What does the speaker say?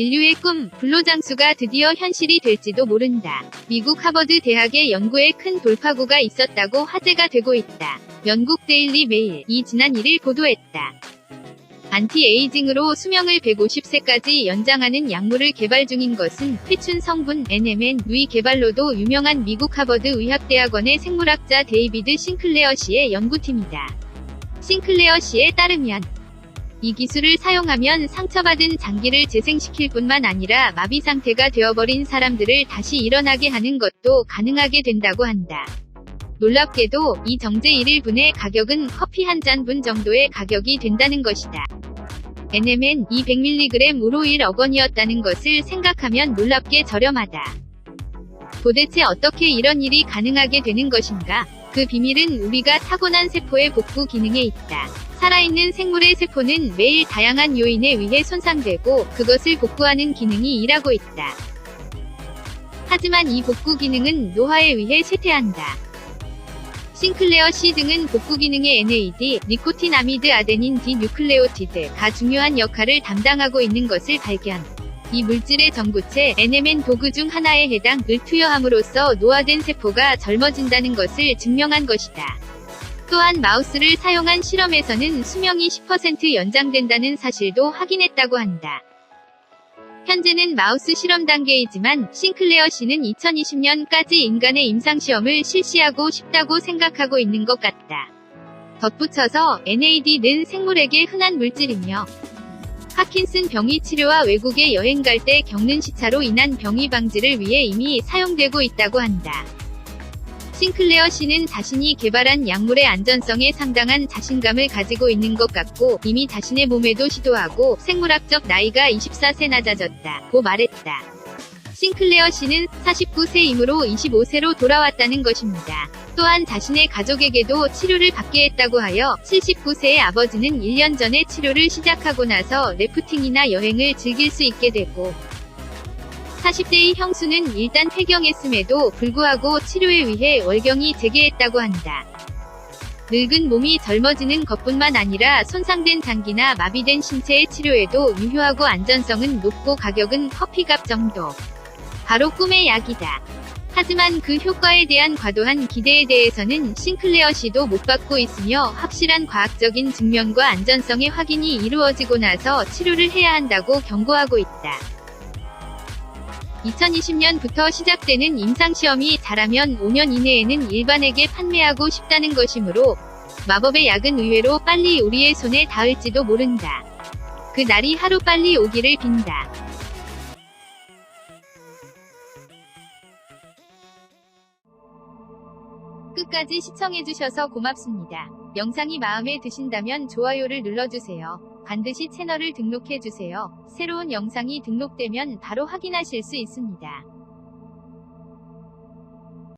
인류의 꿈, 불로장수가 드디어 현실이 될지도 모른다. 미국 하버드 대학의 연구에 큰 돌파구가 있었다고 화제가 되고 있다. 영국 데일리 메일이 지난 1일 보도했다. 안티에이징으로 수명을 150세까지 연장하는 약물을 개발 중인 것은 회춘 성분 NMN 누이 개발로도 유명한 미국 하버드 의학대학원의 생물학자 데이비드 싱클레어 씨의 연구팀이다. 싱클레어 씨에 따르면 이 기술을 사용하면 상처받은 장기를 재생시킬 뿐만 아니라 마비 상태가 되어버린 사람들을 다시 일어나게 하는 것도 가능하게 된다고 한다. 놀랍게도 이 정제 1일분의 가격은 커피 한 잔 분 정도의 가격이 된다는 것이다. NMN 200mg으로 1억 원이었다는 것을 생각하면 놀랍게 저렴하다. 도대체 어떻게 이런 일이 가능하게 되는 것인가? 그 비밀은 우리가 타고난 세포의 복구 기능에 있다. 살아있는 생물의 세포는 매일 다양한 요인에 의해 손상되고 그것을 복구하는 기능이 일하고 있다. 하지만 이 복구 기능은 노화에 의해 쇠퇴한다. 싱클레어 C 등은 복구 기능의 NAD, 니코틴 아미드 아데닌 디뉴클레오티드가 중요한 역할을 담당하고 있는 것을 발견. 이 물질의 전구체 NMN 도구 중 하나에 해당을 투여함으로써 노화된 세포가 젊어진다는 것을 증명한 것이다. 또한 마우스를 사용한 실험에서는 수명이 10% 연장된다는 사실도 확인했다고 한다. 현재는 마우스 실험 단계이지만 싱클레어 씨는 2020년까지 인간의 임상시험을 실시하고 싶다고 생각하고 있는 것 같다. 덧붙여서 NAD는 생물에게 흔한 물질이며 파킨슨 병이 치료와 외국에 여행 갈 때 겪는 시차로 인한 병이 방지를 위해 이미 사용되고 있다고 한다. 싱클레어 씨는 자신이 개발한 약물의 안전성에 상당한 자신감을 가지고 있는 것 같고 이미 자신의 몸에도 시도하고 생물학적 나이가 24세 낮아졌다 고 말했다. 싱클레어 씨는 49세이므로 25세로 돌아왔다는 것입니다. 또한 자신의 가족에게도 치료를 받게 했다고 하여 79세의 아버지는 1년 전에 치료를 시작하고 나서 래프팅이나 여행을 즐길 수 있게 되고 40대의 형수는 일단 폐경했음에도 불구하고 치료에 위해 월경이 재개했다고 한다. 늙은 몸이 젊어지는 것뿐만 아니라 손상된 장기나 마비된 신체의 치료에도 유효하고 안전성은 높고 가격은 커피값 정도. 바로 꿈의 약이다. 하지만 그 효과에 대한 과도한 기대에 대해서는 싱클레어 씨도 못 받고 있으며 확실한 과학적인 증명과 안전성의 확인이 이루어지고 나서 치료를 해야 한다고 경고하고 있다. 2020년부터 시작되는 임상시험이 잘하면 5년 이내에는 일반에게 판매하고 싶다는 것이므로 마법의 약은 의외로 빨리 우리의 손에 닿을지도 모른다. 그 날이 하루 빨리 오기를 빈다. 끝까지 시청해주셔서 고맙습니다. 영상이 마음에 드신다면 좋아요를 눌러주세요. 반드시 채널을 등록해주세요. 새로운 영상이 등록되면 바로 확인하실 수 있습니다.